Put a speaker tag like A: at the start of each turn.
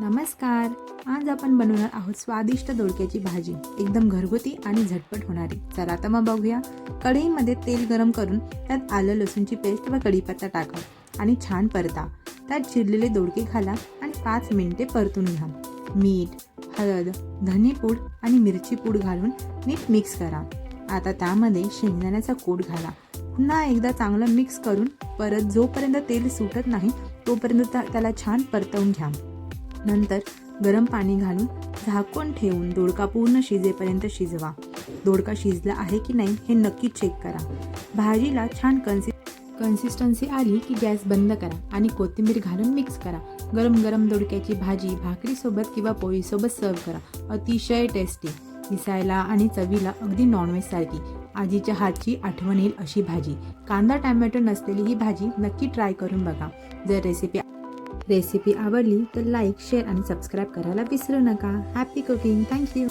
A: नमस्कार. आज आपण बनवणार आहोत स्वादिष्ट दोडक्याची भाजी. एकदम घरगुती आणि झटपट होणारी. चला आता मग बघूया. कढईमध्ये तेल गरम करून त्यात आलं लसूणची पेस्ट व कढीपत्ता टाका आणि छान परता. त्यात चिरलेले दोडके घाला आणि पाच मिनिटे परतून घ्या. मीठ हळद धनेपूड आणि मिरची पूड घालून नीट मिक्स करा. आता त्यामध्ये शेंगदाण्याचा कूट घाला. पुन्हा एकदा चांगलं मिक्स करून परत जोपर्यंत तेल सुटत नाही तोपर्यंत त्याला छान परतवून घ्या. नंतर गरम पाणी घालून झाकून ठेवून दोडका पूर्ण शिजेपर्यंत शिजवा. दोडका शिजला आहे की नाही हे नक्की चेक करा. भाजीला छान कन्सि कन्सिस्टन्सी आली की गॅस बंद करा आणि कोथिंबीर घालून मिक्स करा. गरम गरम दोडक्याची भाजी भाकरीसोबत किंवा पोळीसोबत सर्व करा. अतिशय टेस्टी दिसायला आणि चवीला अगदी नॉनव्हेज सारखी. आजीच्या हातची आठवण येईल अशी भाजी. कांदा टॅमॅटो नसलेली ही भाजी नक्की ट्राय करून बघा. जर रेसिपी रेसिपी आवडली तर लाईक शेअर आणि सबस्क्राईब करायला विसरू नका. Happy cooking thank you